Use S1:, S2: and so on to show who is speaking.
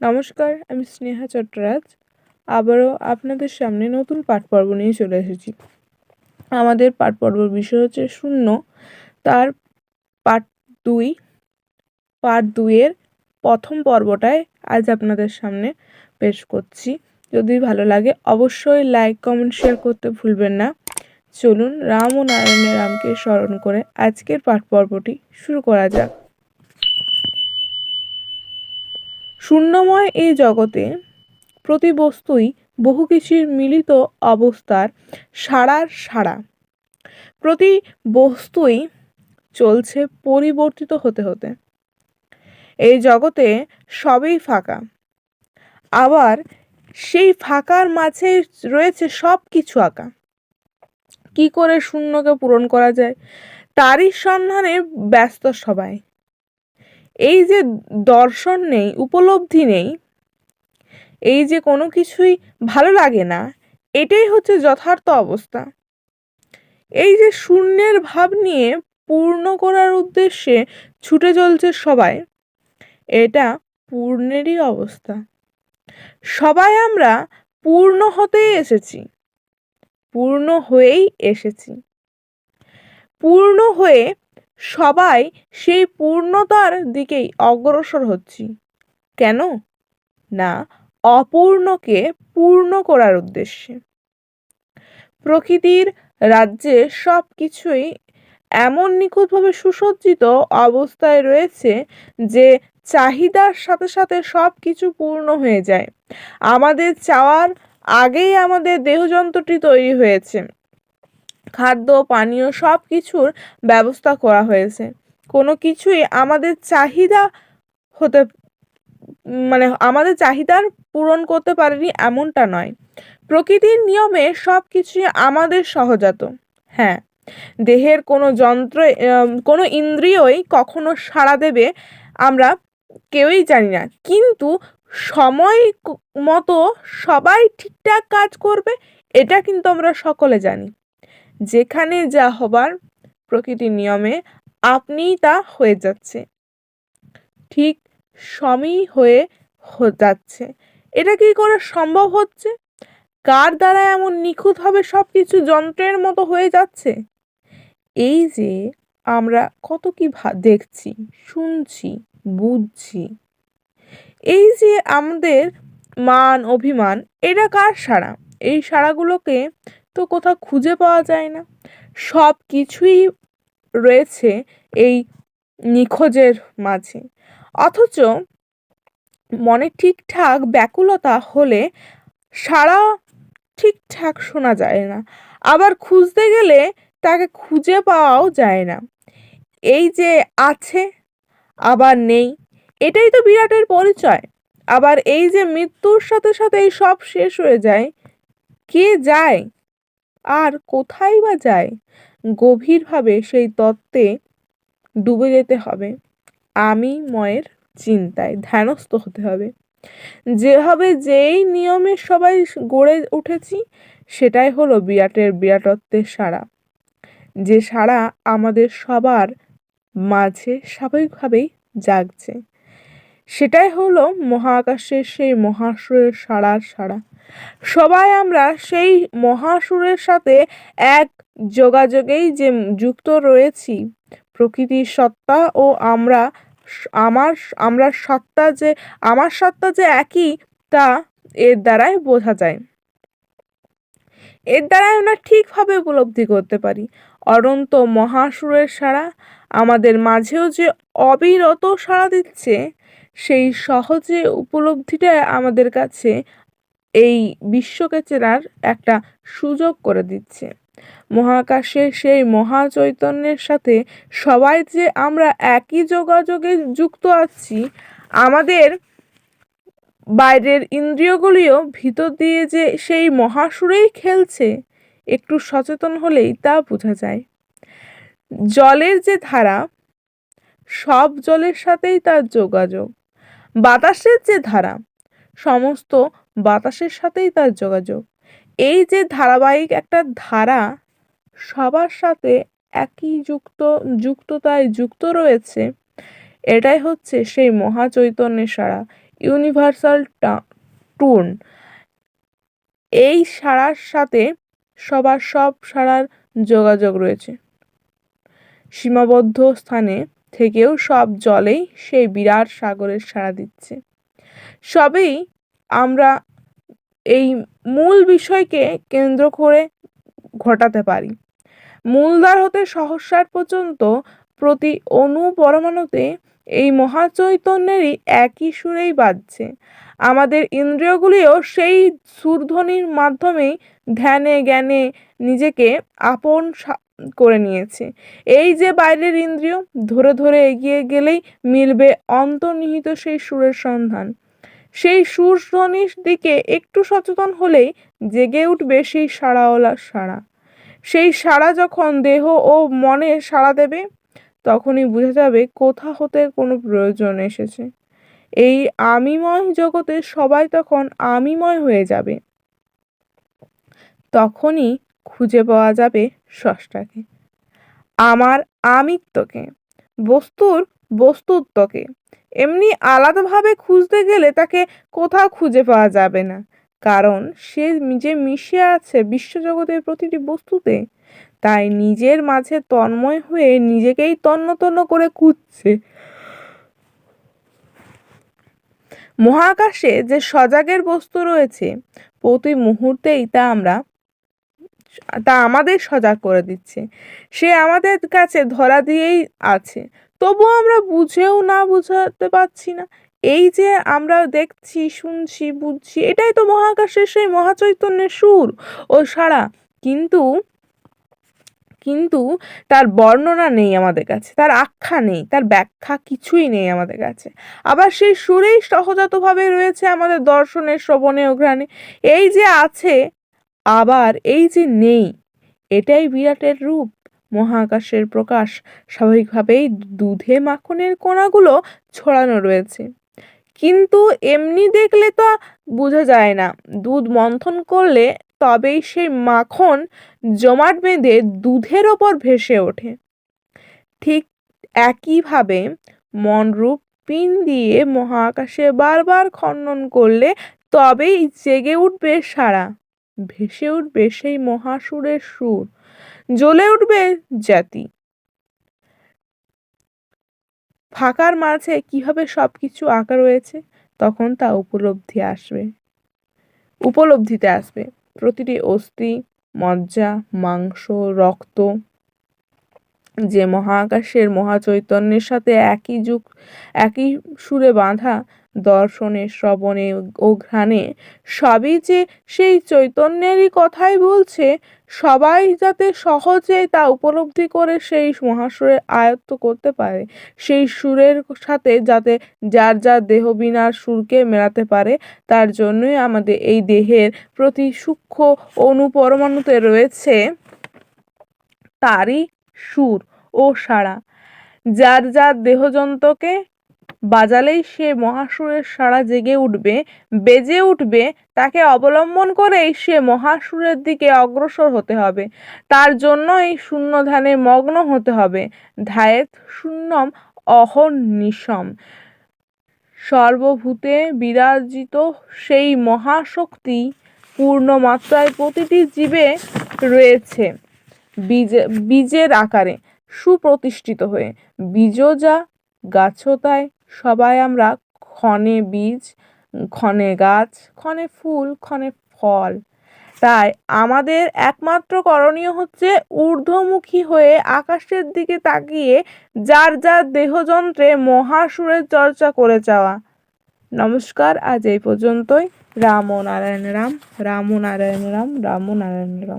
S1: নমস্কার, আমি স্নেহা চট্টরাজ। আবারও আপনাদের সামনে নতুন পাঠ পর্ব নিয়ে চলে এসেছি। আমাদের পাঠ পর্বর বিষয় হচ্ছে শূন্য। তার পাঠ দুই, পাঠ দুইয়ের প্রথম পর্বটায় আজ আপনাদের সামনে পেশ করছি। যদি ভালো লাগে অবশ্যই লাইক, কমেন্ট, শেয়ার করতে ভুলবেন না। চলুন রাম ও নারায়ণের রামকে স্মরণ করে আজকের পাঠ পর্বটি শুরু করা যাক। শূন্যময় এই জগতে প্রতি বস্তুই বহু কিছুর মিলিত অবস্থার সাড়ার সাড়া। প্রতি বস্তুই চলছে পরিবর্তিত হতে হতে। এই জগতে সবই ফাঁকা। আবার সেই ফাঁকার মাঝে রয়েছে সব কিছু আঁকা। কি করে শূন্যকে পূরণ করা যায়? তারই সন্ধানে ব্যস্ত সবাই। এই যে দর্শন নেই, উপলব্ধি নেই, এই যে কোনো কিছুই ভালো লাগে না, এটাই হচ্ছে যথার্থ অবস্থা। এই যে শূন্যের ভাব নিয়ে পূর্ণ করার উদ্দেশ্যে ছুটে চলছে সবাই, এটা পূর্ণেরই অবস্থা। সবাই আমরা পূর্ণ হতেই এসেছি, পূর্ণ হয়েই এসেছি। পূর্ণ হয়ে সবাই সেই পূর্ণতার দিকেই অগ্রসর হচ্ছি। কেন? না, অপূর্ণকে পূর্ণ করার উদ্দেশ্যে। প্রকৃতির রাজ্যে সব কিছুই এমন নিখুঁতভাবে সুসজ্জিত অবস্থায় রয়েছে যে চাহিদার সাথে সাথে সব কিছু পূর্ণ হয়ে যায়। আমাদের চাওয়ার আগেই আমাদের দেহযন্ত্রটি তৈরি হয়েছে। খাদ্য, পানীয় সব কিছুর ব্যবস্থা করা হয়েছে। কোনো কিছুই আমাদের চাহিদা হতে মানে আমাদের চাহিদার পূরণ করতে পারেনি এমনটা নয়। প্রকৃতির নিয়মে সব কিছুই আমাদের সহজাত। হ্যাঁ দেহের কোনো যন্ত্র কোনো ইন্দ্রিয়ই কখনো সাড়া দেবে আমরা কেউই জানি না। কিন্তু সময় মতো সবাই ঠিকঠাক কাজ করবে, এটা কিন্তু আমরা সকলে জানি। যেখানে যা হবার প্রকৃতির নিয়মে আপনিই তা হয়ে যাচ্ছে। ঠিক সমই হয়ে যাচ্ছে। এটা কি করে সম্ভব হচ্ছে? কার দ্বারা এমন নিখুঁতভাবে সব কিছু যন্ত্রের মতো হয়ে যাচ্ছে? এই যে আমরা কত কি দেখছি, শুনছি, বুঝছি। এই যে আমাদের মান, অভিমান, এটা কার সাড়া? এই সাড়াগুলোকে তো কোথাও খুঁজে পাওয়া যায় না সব কিছুই রয়েছে এই নিখোঁজের মাঝে। অথচ মনে ঠিকঠাক ব্যাকুলতা হলে সারা ঠিকঠাক শোনা যায় না। আবার খুঁজতে গেলে তাকে খুঁজে পাওয়াও যায় না। এই যে আছে, আবার নেই, এটাই তো বিরাটের পরিচয়। আবার এই যে মৃত্যুর সাথে সাথে এই সব শেষ হয়ে যায়, কে যায়? আর কোথায় বা যায়? গভীরভাবে সেই তত্ত্বে ডুবে যেতে হবে। আমি ময়ের চিন্তায় ধ্যানস্থ হতে হবে। যেভাবে যেই নিয়মে সবাই গড়ে উঠেছি, সেটাই হলো বিরাটের বিরাটত্বের সাড়া। যে সাড়া আমাদের সবার মাঝে স্বাভাবিকভাবেই জাগছে। সেটাই হলো মহাকাশের সেই মহাসুরের সাড়ার সাড়া সবাই আমরা সেই মহাসুরের সাথে এক যোগাযোগেই যে যুক্ত রয়েছি, প্রকৃতির সত্তা ও আমরা আমার আমরা সত্তা যে, আমার সত্তা যে একই, তা এর দ্বারাই বোঝা যায়। এর দ্বারাই আমরা ঠিকভাবে উপলব্ধি করতে পারি। অনন্ত মহাসুরের সাড়া আমাদের মাঝেও যে অবিরত সাড়া দিচ্ছে সেই সহজে উপলব্ধিটা আমাদের কাছে এই বিশ্বকে চেনার একটা সুযোগ করে দিচ্ছে। মহাকাশে সেই মহাচৈতন্যের সাথে সবাই যে আমরা একই যোগাযোগে যুক্ত আছি, আমাদের বাইরের ইন্দ্রিয়গুলিও ভিতর দিয়ে যে সেই মহাসুরেই খেলছে, একটু সচেতন হলেই তা বোঝা যায়। জলের যে ধারা, সব জলের সাথেই তার যোগাযোগ। বাতাসের যে ধারা, সমস্ত বাতাসের সাথেই তার যোগাযোগ। এই যে ধারাবাহিক একটা ধারা, সবার সাথে একই যুক্ত, যুক্ততায় যুক্ত রয়েছে, এটাই হচ্ছে সেই মহাচৈতন্যের সারা ইউনিভার্সাল টুন এই সাড়ার সাথে সবার সব সাড়ার যোগাযোগ রয়েছে। সীমাবদ্ধ স্থানে থেকেও সব জলেই সেই বিরাট সাগরের সাড়া দিচ্ছে। সবেই আমরা এই মূল বিষয়কে কেন্দ্র করে ঘটাতে পারি। মূলদ্বার হতে সহস্রার পর্যন্ত প্রতি অণু পরমাণুতে এই মহাচৈতন্যেরই একই সুরেই বাজছে। আমাদের ইন্দ্রিয়গুলিও সেই সুরধ্বনির মাধ্যমেই ধ্যানে জ্ঞানে নিজেকে আপন করে নিয়েছে। এই যে বাইরের ইন্দ্রিয়, ধরে ধরে এগিয়ে গেলেই মিলবে অন্তর্নিহিত সেই সুরের সন্ধান। সেই সুর ধ্বনির দিকে একটু সচেতন হলেই জেগে উঠবে সেই সাড়াওয়ালা সাড়া। সেই সাড়া যখন দেহ ও মনে সাড়া দেবে, তখনই বোঝা যাবে কোথা হতে কোনো প্রয়োজন এসেছে। এই আমিময় জগতে সবাই তখন আমিময় হয়ে যাবে। তখনই খুঁজে পাওয়া যাবে স্রষ্টাকে আমার আমিত্বকে, বস্তুর বস্তুত্বকে। এমনি আলাদাভাবে খুঁজতে গেলে তাকে কোথাও খুঁজে পাওয়া যাবে না। কারণ সে যে মিশে আছে বিশ্বজগতের প্রতিটি বস্তুতে, তাই নিজের মাঝে তন্ময় হয়ে নিজেকেই তন্ন তন্ন করে খুঁজছে। মহাকাশে যে সজাগের বস্তু রয়েছে, প্রতি মুহূর্তেই তা আমরা তা আমাদের সজাগ করে দিচ্ছে। সে আমাদের কাছে ধরা দিয়েই আছে। তবুও আমরা বুঝেও না বুঝাতে পারছি না। এই যে আমরা দেখছি, শুনছি, বুঝছি, এটাই তো মহাকাশের সেই মহাচৈতন্যের সুর। ও সারা, কিন্তু কিন্তু তার বর্ণনা নেই আমাদের কাছে, তার আখ্যা নেই, তার ব্যাখ্যা কিছুই নেই আমাদের কাছে। আবার সেই সুরেই সহজাতভাবে রয়েছে আমাদের দর্শনের শ্রবণে ও ঘ্রাণে এই যে আছে আবার এই যে নেই, এটাই বিরাটের রূপ। মহাকাশের প্রকাশ স্বাভাবিকভাবেই দুধে মাখনের কণাগুলো ছড়ানো রয়েছে। কিন্তু এমনি দেখলে তো বোঝা যায় না, দুধ মন্থন করলে তবেই সেই মাখন জমাট বেঁধে দুধের ওপর ভেসে ওঠে। ঠিক একইভাবে মনরূপ পিন দিয়ে মহাকাশে বারবার খনন করলে তবেই জেগে উঠবে সারা। ভেসে উঠবে সেই মহাসুরের সুর। জ্বলে উঠবে জাতি ফাঁকার মাঝে কীভাবে সব কিছু আঁকা রয়েছে, তখন তা উপলব্ধি আসবে। উপলব্ধিতে আসবে। প্রতিটি অস্থি, মজ্জা, মাংস, রক্ত, যে মহাকাশের মহাচৈতন্যের সাথে একই যুগ, একই সুরে বাঁধা দর্শনে, শ্রবণে ও ঘ্রাণে সবই যে সেই চৈতন্যেরই কথাই বলছে, সবাই যাতে সহজে তা উপলব্ধি করে সেই মহাসুরের আয়ত্ত করতে পারে, সেই সুরের সাথে যাতে যার যার দেহ বিনার সুরকে মেলাতে পারে, তার জন্যই আমাদের এই দেহের প্রতি সূক্ষ্ম অনুপরমাণুতে রয়েছে তারই সুর ও সাড়া। যার যার দেহযন্ত্রকে বাজালেই সে মহাসুরের সাড়া জেগে উঠবে, বেজে উঠবে, তাকে অবলম্বন করেই সে মহাসুরের দিকে অগ্রসর হতে হবে। তার জন্যই শূন্য ধ্যানে মগ্ন হতে হবে। ধায়েত শূন্যম অহর্নিশম সর্বভূতে বিরাজিত সেই মহাশক্তি পূর্ণ মাত্রায় প্রতিটি জীবে রয়েছে, বীজে, বীজের আকারে সুপ্রতিষ্ঠিত হয়ে। বীজও যা গাছও তাই। সবাই আমরা ক্ষণে বীজ, ক্ষণে গাছ, ক্ষণে ফুল, ক্ষণে ফল। তাই আমাদের একমাত্র করণীয় হচ্ছে ঊর্ধ্বমুখী হয়ে আকাশের দিকে তাকিয়ে যার যার দেহযন্ত্রে মহাসুরের চর্চা করে যাওয়া। নমস্কার, আজ এই পর্যন্তই। রাম নারায়ণ রাম রাম নারায়ণ রাম রাম নারায়ণ রাম।